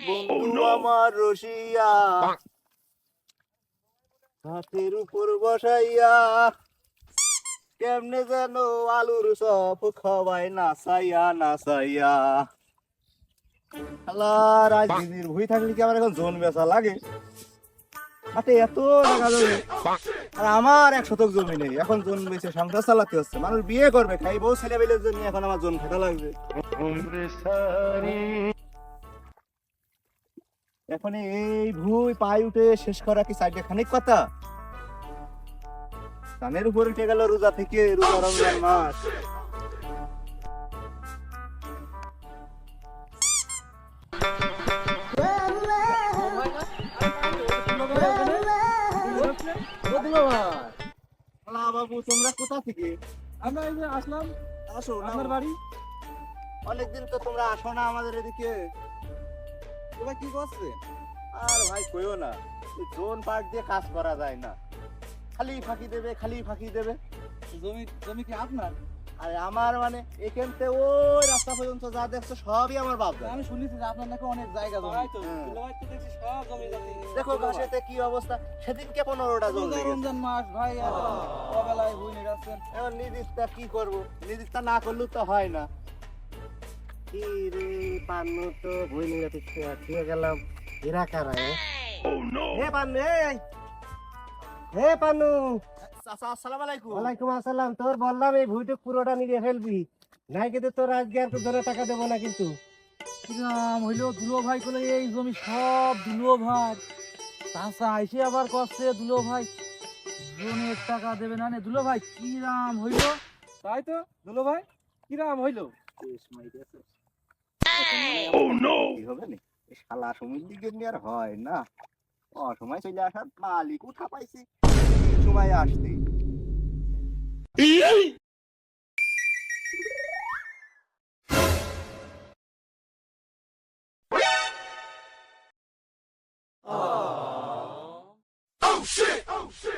বন্ধু আমার রসিয়া। হাতের উপর বসাইয়া কেমনে যেন আলুর সপ খাওয়াই আল্লাহ রাজনীতির ভুই থাকলে কি আমার এখন জোন বেচা লাগে? হাতে এত টাকা জমি। আর আমার এক শতক জমি নেই। এখন জোন বেচে সংসার চালাতে হচ্ছে। মানুষ বিয়ে করবে খাই বউ ছেলে বেলের জন্য এখন আমার জোন খেতে লাগবে। এখন এই ভুই পাই উঠে শেষ করা কি সাইডে খানিক কথা? কানের উপরে উঠে গেল রোজা থেকে রোজা রমজান মাস। বাবু তোমরা কোথা থেকে? আমরা এই যে আসলাম আসো আপনার বাড়ি? অনেকদিন তো তোমরা আসো না আমাদের এদিকে। তোমরা কি করছে? আর ভাই কইও না জোন পার্ট দিয়ে কাজ করা যায় না। খালি ফাঁকি দেবে খালি ফাঁকি দেবে। জমি জমি কি আপনার? আর আমার মানে এখান থেকে ওই রাস্তা পর্যন্ত যা দেখছ সবই আমার বাপ দাদা। আমি শুনেছি যে আপনার নাকি অনেক জায়গা জমি। হ্যাঁ। জমি দেখো ঘাসেতে কি অবস্থা? সেদিনকে পনেরোটা জল রোজা রমজান মাস ভাই আর অবেলায় হুই নিরাচ্ছেন এখন নির্দিষ্টটা কি করব? নির্দিষ্টটা না করলেও তো হয় না। কি রে পান্নু তো ভুই নিয়ে ঠিক গেলাম। এরা কারা হে পান্নু হে পান্নু। আসসালামু আলাইকুম ওয়ালাইকুম আসসালাম তোর বললাম এই ভুইটুক পুরোটা নিয়ে ফেলবি। নাই কিন্তু তোর আজকে আর ধরে টাকা দেবো না কিন্তু। কিরাম হইল দুলো ভাই এই জমি সব দুলো ভাই। চাষা আইসে আবার কষ্টে দুলো ভাই জনের টাকা দেবে না নে। দুলো ভাই কিরাম হইল? তাই তো দুলো ভাই কিরাম হইল? ও নো oh, হবে না? শালা সময় লিগের নিয়ে আর হয় না। ও সময় চলে আসার মালিক উঠা পাইছে। সময় আসতে। oh! oh shit! Oh shit!